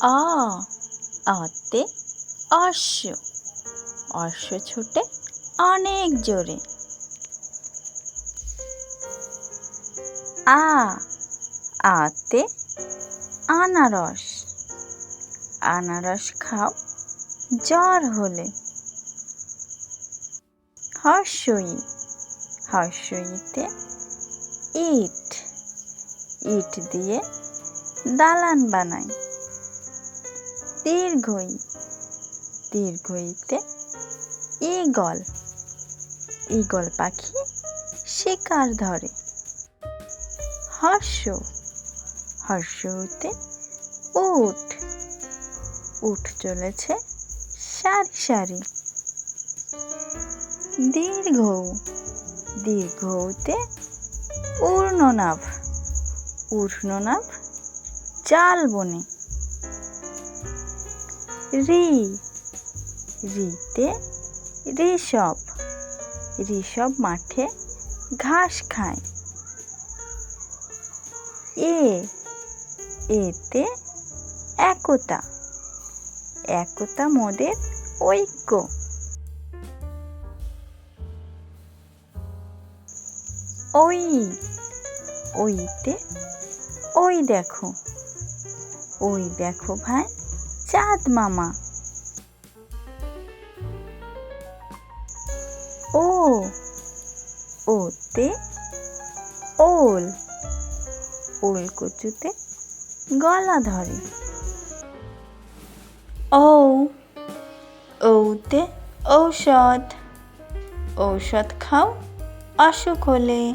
আ, আতে অশ্ব অশ্ব ছুটে অনেক জোরে। আ, আতে, আনারস। আনারস খাও, জ্বর হলে। হর্ষই, হর্ষইতে ইট। ইট দিয়ে দালান বানায়। দীর্ঘই, দীর্ঘইতে ঈগল ঈগল পাখি শিকার ধরে। হর্ষ হর্ষতে উট উঠ চলেছে সারি সারি। দীর্ঘ দীর্ঘতে উর্ণনাভ উর্ণনাভ জাল বনে। রি, রিতে ঋষভ। ঋষভ মাঠে ঘাস খায়। এ, এতে একতা। একতা মোদের ঐক্য। ওই, ওইতে ওই দেখো। ওই দেখো ভাই। চাঁদ মামা। ও, ওতে ওল ওল কচুতে গলা ধরে। ও ঔতে ঔষধ ঔষধ খাও অসুখ হলে।